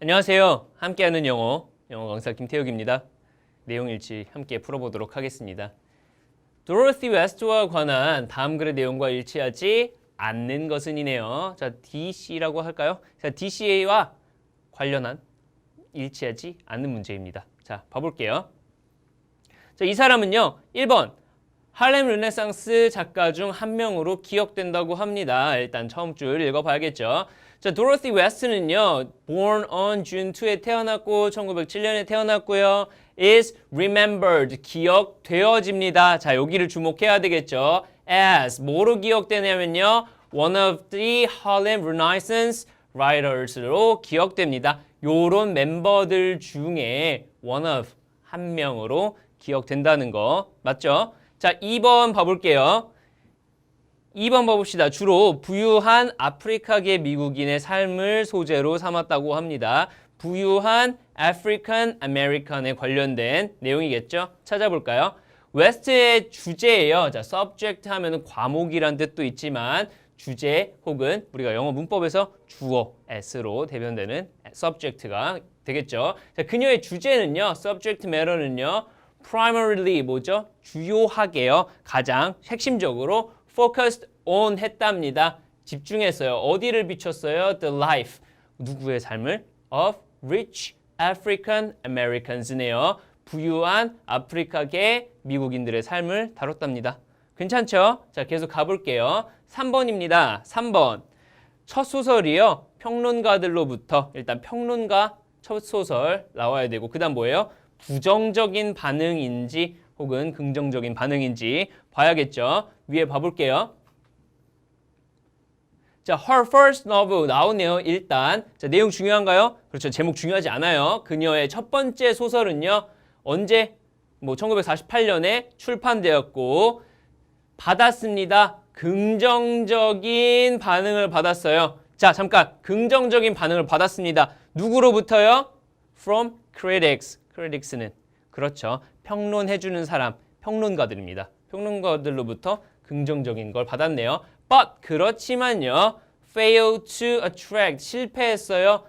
안녕하세요. 함께하는 영어, 영어 강사 김태욱입니다. 내용 일치 함께 풀어보도록 하겠습니다. 도로시 웨스트와 관한 다음 글의 내용과 일치하지 않는 것은이네요. 자, DC라고 할까요? 자, DCA와 관련한 일치하지 않는 문제입니다. 자, 봐볼게요. 자, 이 사람은요. 1번 할렘 르네상스 작가 중 한 명으로 기억된다고 합니다. 일단 처음 줄 읽어봐야겠죠. 자, 도로시 웨스트는요. born on June 2에 태어났고 1907년에 태어났고요. is remembered 기억되어집니다. 자, 여기를 주목해야 되겠죠. as 뭐로 기억되냐면요. one of the Harlem Renaissance writers로 기억됩니다. 요런 멤버들 중에 one of 한 명으로 기억된다는 거 맞죠? 자, 2번 봐볼게요. 2번 봐봅시다. 주로 부유한 아프리카계 미국인의 삶을 소재로 삼았다고 합니다. 부유한 아프리칸 아메리칸에 관련된 내용이겠죠? 찾아볼까요? 웨스트의 주제예요. 자, subject 하면은 과목이란 뜻도 있지만 주제 혹은 우리가 영어 문법에서 주어 s로 대변되는 subject가 되겠죠. 자, 그녀의 주제는요. subject matter는요. Primarily 뭐죠? 주요하게요. 가장 핵심적으로 focused on 했답니다. 집중했어요. 어디를 비췄어요? The life. 누구의 삶을? of rich African Americans네요. 부유한 아프리카계 미국인들의 삶을 다뤘답니다. 괜찮죠? 자, 계속 가볼게요. 3번입니다. 3번. 첫 소설이요. 평론가들로부터 일단 평론가 첫 소설 나와야 되고 그 다음 뭐예요? 부정적인 반응인지 혹은 긍정적인 반응인지 봐야겠죠. 위에 봐볼게요. 자, her first novel 나오네요. 일단 자 내용 중요한가요? 그렇죠. 제목 중요하지 않아요. 그녀의 첫 번째 소설은요. 언제? 뭐 1948년에 출판되었고 받았습니다. 긍정적인 반응을 받았어요. 자, 잠깐. 긍정적인 반응을 받았습니다. 누구로부터요? From critics. Critics는 그렇죠. 평론해 주는 사람, 평론가들입니다. 평론가들로부터 긍정적인 걸 받았네요. But 그렇지만요. fail to attract 실패했어요.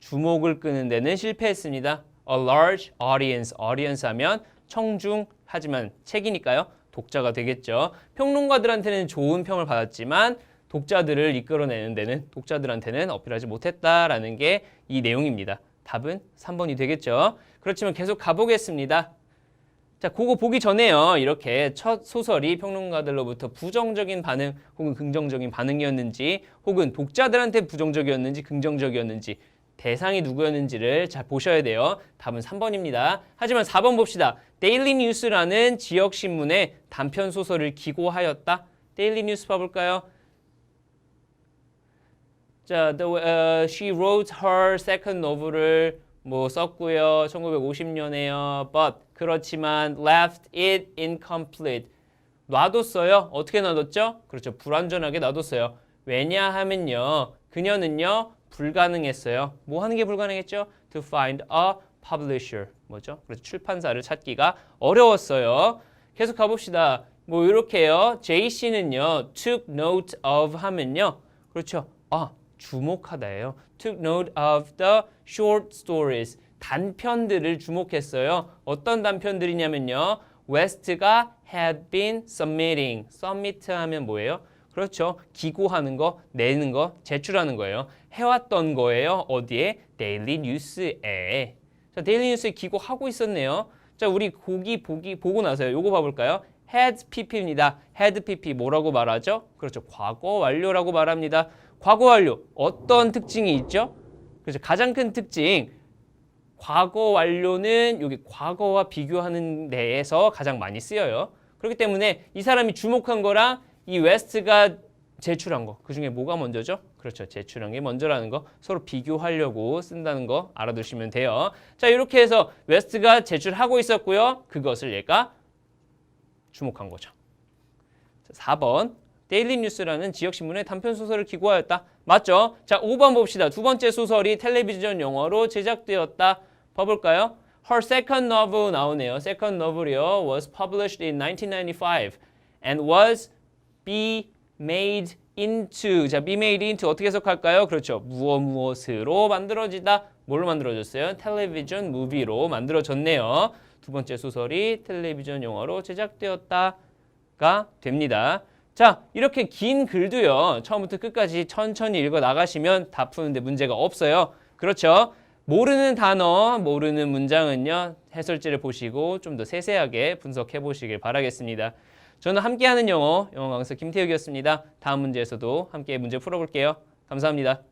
주목을 끄는 데는 실패했습니다. A large audience, audience 하면 청중 하지만 책이니까요. 독자가 되겠죠. 평론가들한테는 좋은 평을 받았지만 독자들을 이끌어내는 데는 독자들한테는 어필하지 못했다라는 게 이 내용입니다. 답은 3번이 되겠죠. 그렇지만 계속 가보겠습니다. 자, 그거 보기 전에요. 이렇게 첫 소설이 평론가들로부터 부정적인 반응 혹은 긍정적인 반응이었는지 혹은 독자들한테 부정적이었는지 긍정적이었는지 대상이 누구였는지를 잘 보셔야 돼요. 답은 3번입니다. 하지만 4번 봅시다. 데일리 뉴스라는 지역 신문에 단편 소설을 기고하였다. 데일리 뉴스 봐볼까요? 자, the, uh, she wrote her second novel을 뭐 썼고요. 1950년에요. But 그렇지만 left it incomplete. 놔뒀어요. 어떻게 놔뒀죠? 그렇죠. 불완전하게 놔뒀어요. 왜냐하면요. 그녀는요. 불가능했어요. 뭐 하는 게 불가능했죠? To find a publisher. 뭐죠? 그래서 출판사를 찾기가 어려웠어요. 계속 가봅시다. 뭐 이렇게요. JC는요. took note of 하면요. 그렇죠. 아, 주목하다예요. took note of the short stories. 단편들을 주목했어요. 어떤 단편들이냐면요. 웨스트가 had been submitting. submit 하면 뭐예요? 그렇죠. 기고하는 거, 내는 거, 제출하는 거예요. 해왔던 거예요. 어디에? 데일리 뉴스에. 자, 데일리 뉴스에 기고하고 있었네요. 자, 우리 고기 보기 보고 나서요. 요거 봐볼까요? had pp입니다. had pp 뭐라고 말하죠? 그렇죠. 과거 완료라고 말합니다. 과거 완료 어떤 특징이 있죠? 그렇죠. 가장 큰 특징 과거 완료는 여기 과거와 비교하는 데에서 가장 많이 쓰여요. 그렇기 때문에 이 사람이 주목한 거랑 이 웨스트가 제출한 거, 그 중에 뭐가 먼저죠? 그렇죠. 제출한 게 먼저라는 거 서로 비교하려고 쓴다는 거 알아두시면 돼요. 자, 이렇게 해서 웨스트가 제출하고 있었고요. 그것을 얘가 주목한 거죠. 자, 4번. 데일리 뉴스라는 지역 신문에 단편 소설을 기고하였다. 맞죠? 자, 5번 봅시다. 두 번째 소설이 텔레비전 영화로 제작되었다. 봐볼까요? Her second novel 나오네요. Second novel이요. was published in 1995 and was be made into. 자, be made into 어떻게 해석할까요? 그렇죠. 무엇 무엇으로 만들어지다. 뭘로 만들어졌어요? 텔레비전 무비로 만들어졌네요. 두 번째 소설이 텔레비전 영화로 제작되었다가 됩니다. 자, 이렇게 긴 글도요. 처음부터 끝까지 천천히 읽어 나가시면 다 푸는데 문제가 없어요. 그렇죠? 모르는 단어, 모르는 문장은요. 해설지를 보시고 좀 더 세세하게 분석해 보시길 바라겠습니다. 저는 함께하는 영어, 영어 강사 김태욱이었습니다. 다음 문제에서도 함께 문제 풀어볼게요. 감사합니다.